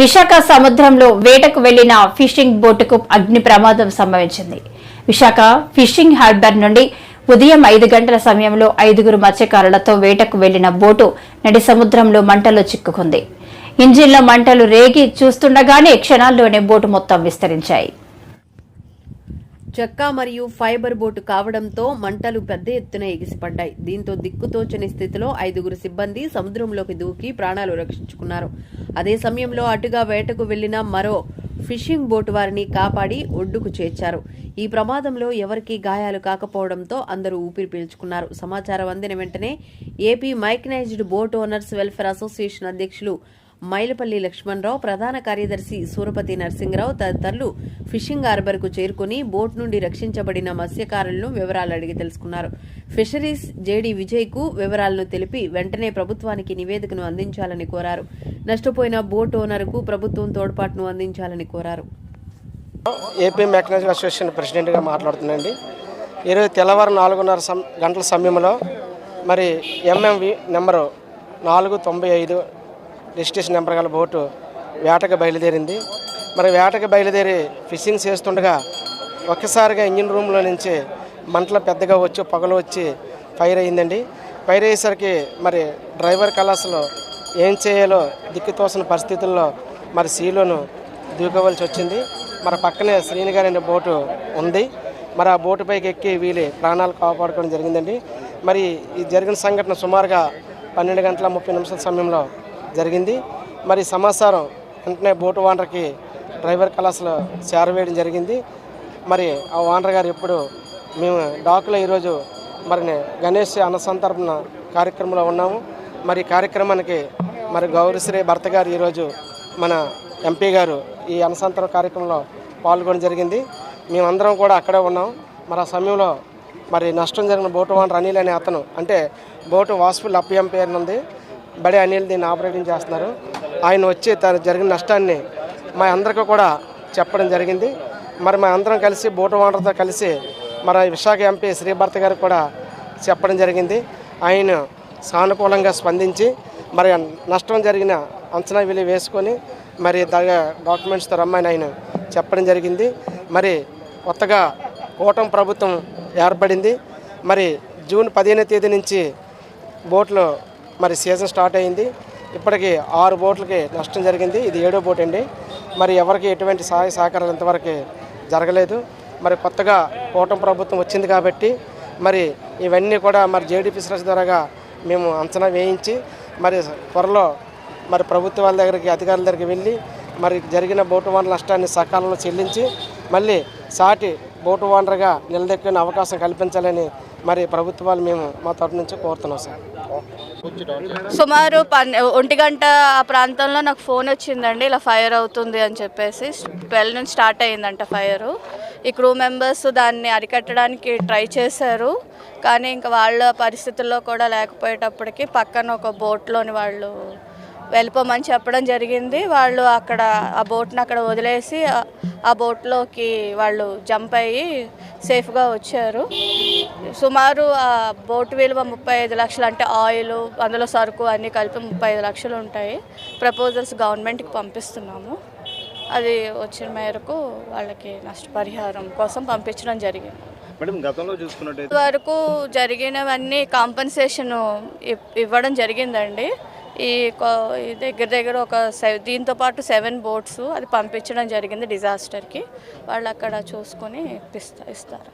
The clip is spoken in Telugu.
విశాఖ సముద్రంలో వేటకు వెళ్ళిన ఫిషింగ్ బోటుకు అగ్ని ప్రమాదం సంభవించింది. విశాఖ ఫిషింగ్ హార్బర్ నుండి ఉదయం ఐదు గంటల సమయంలో ఐదుగురు మత్స్యకారులతో వేటకు వెళ్ళిన బోటు నడి సముద్రంలో మంటలో చిక్కుకుంది. ఇంజిన్లో మంటలు రేగి చూస్తుండగానే క్షణాల్లోనే బోటు మొత్తం విస్తరించాయి. చెక్క మరియు ఫైబర్ బోటు కావడంతో మంటలు పెద్ద ఎత్తున ఎగిసిపడ్డాయి. దీంతో దిక్కుతోచని స్థితిలో ఐదుగురు సిబ్బంది సముద్రంలోకి దూకి ప్రాణాలు రక్షించుకున్నారు. అదే సమయంలో అటుగా వేటకు వెళ్ళిన మరో ఫిషింగ్ బోటు వారిని కాపాడి ఒడ్డుకు చేర్చారు. ఈ ప్రమాదంలో ఎవరికీ గాయాలు కాకపోవడంతో అందరూ ఊపిరి పీల్చుకున్నారు. సమాచారం అందిన వెంటనే AP mechanised boat owners welfare association అధ్యక్షులు మైలపల్లి లక్ష్మణరావు ప్రధాన కార్యదర్శి సూరపతి నరసింగరావు తదితరులు ఫిషింగ్ హార్బర్కు చేరుకుని బోట్ నుండి రక్షించబడిన మత్స్యకారులను వివరాలు అడిగి తెలుసుకున్నారు. ఫిషరీస్ జేడీ విజయ్కు వివరాలను తెలిపి వెంటనే ప్రభుత్వానికి నివేదికను అందించాలని కోరారు. నష్టపోయిన బోట్ ఓనర్కు ప్రభుత్వం తోడ్పాటును అందించాలని కోరారు. ఏపీ మెకానికల్ అసోసియేషన్ ప్రెసిడెంట్గా మాట్లాడుతున్నాండి ఈరోజు తెల్లవారు నాలుగున్నర సం గంటల సమయంలో మరి ఎంఎంవి నెంబరు నాలుగు తొంభై ఐదు రిజిస్ట్రేషన్ నెంబర్ గల బోటు వేటకు బయలుదేరింది. మరి వేటకు బయలుదేరి ఫిషింగ్ చేస్తుండగా ఒక్కసారిగా ఇంజిన్ రూమ్లో నుంచి మంటలు పెద్దగా వచ్చి పొగలు వచ్చి ఫైర్ అయిందండి ఫైర్ అయ్యేసరికి మరి డ్రైవర్ కళాసులో ఏం చేయాలో దిక్కుతోసిన పరిస్థితుల్లో మరి సీలోను దూకోవలసి వచ్చింది. మరి పక్కనే శ్రీని గారి అనే బోటు ఉంది. మరి ఆ బోటు పైకి ఎక్కి వీలి ప్రాణాలు కాపాడుకోవడం జరిగిందండి. మరి ఈ జరిగిన సంఘటన సుమారుగా పన్నెండు గంటల ముప్పై నిమిషాల సమయంలో జరిగింది. మరి సమాచారం వెంటనే బోటు ఓనర్కి డ్రైవర్ కళాశాల చేరవేయడం జరిగింది. మరి ఆ ఓనర్ గారు ఎప్పుడు మేము డాకులో ఈరోజు మరి గణేష్ అన్నసంతర్పణ కార్యక్రమంలో ఉన్నాము. మరి కార్యక్రమానికి మరి గౌరీశ్రీ భర్త గారు ఈరోజు మన ఎంపీ గారు ఈ అన్నసంతరం కార్యక్రమంలో పాల్గొనడం జరిగింది. మేమందరం కూడా అక్కడే ఉన్నాం. మరి ఆ సమయంలో మరి నష్టం జరిగిన బోటు ఓనర్ అనిల్ అనే అతను అంటే బోటు వాసుఫుల్ అప్పయం పేరునుంది బడి అనిల్ దీన్ని ఆపరేటింగ్ చేస్తున్నారు. ఆయన వచ్చి తన జరిగిన నష్టాన్ని మా అందరికీ కూడా చెప్పడం జరిగింది. మరి మా అందరం కలిసి బోటు ఓనర్తో కలిసి మన విశాఖ ఎంపీ శ్రీభర్త గారికి కూడా చెప్పడం జరిగింది. ఆయన సానుకూలంగా స్పందించి మరి నష్టం జరిగిన అంచనా విలువ వేసుకొని మరి దాని డాక్యుమెంట్స్తో రమ్మని ఆయన చెప్పడం జరిగింది. మరి కొత్తగా కూటమి ప్రభుత్వం ఏర్పడింది. మరి జూన్ పదిహేనో తేదీ నుంచి బోట్లు మరి సీజన్ స్టార్ట్ అయింది. ఇప్పటికీ ఆరు బోట్లకి నష్టం జరిగింది. ఇది ఏడో బోట్ అండి. మరి ఎవరికి ఎటువంటి సహాయ సహకారాలు ఇంతవరకు జరగలేదు. మరి కొత్తగా కూటమి ప్రభుత్వం వచ్చింది కాబట్టి మరి ఇవన్నీ కూడా మరి జేడీపీ సరస్సు ద్వారాగా మేము అంచనా వేయించి మరి త్వరలో మరి ప్రభుత్వాల దగ్గరికి అధికారుల దగ్గరికి వెళ్ళి మరి జరిగిన బోటు వాన నష్టాన్ని సకాలంలో చెల్లించి మళ్ళీ సాటి బోటు ఓనర్గా నిలదొక్కునే అవకాశం కల్పించాలని మరి ప్రభుత్వాలు మేము మా తరఫు నుంచి కోరుతున్నాం సార్. సుమారు పన్ ఒంటి గంట ఆ ప్రాంతంలో నాకు ఫోన్ వచ్చిందండి ఇలా ఫైర్ అవుతుంది అని చెప్పేసి. ట్వెల్వ్ నుంచి స్టార్ట్ అయ్యిందంట ఫైర్. ఈ క్రూ మెంబర్స్ దాన్ని అరికట్టడానికి ట్రై చేశారు. కానీ ఇంకా వాళ్ళ పరిస్థితుల్లో కూడా లేకపోయేటప్పటికి పక్కన ఒక బోట్లోని వాళ్ళు వెళ్ళిపోమని చెప్పడం జరిగింది. వాళ్ళు అక్కడ ఆ బోట్ని అక్కడ వదిలేసి ఆ- బోట్లోకి వాళ్ళు జంప్ అయ్యి సేఫ్గా వచ్చారు. సుమారు ఆ బోట్ విలువ ముప్పై ఐదు లక్షలు అంటే ఆయిల్ అందులో సరుకు అన్నీ కలిపి ముప్పై ఐదు లక్షలు ఉంటాయి. ప్రపోజల్స్ గవర్నమెంట్కి పంపిస్తున్నాము. అది వచ్చిన మేరకు వాళ్ళకి నష్టపరిహారం కోసం పంపించడం జరిగింది. మేడం గతంలో చూసుకున్నట్టయితే వరకు జరిగినవన్నీ కాంపన్సేషన్ ఇవ్వడం జరిగిందండి. ఈ దగ్గర దగ్గర ఒక సెవ్ దీంతో పాటు సెవెన్ బోట్స్ అది పంపించడం జరిగింది డిజాస్టర్కి. వాళ్ళు అక్కడ చూసుకొని ఇస్తా ఇస్తారు.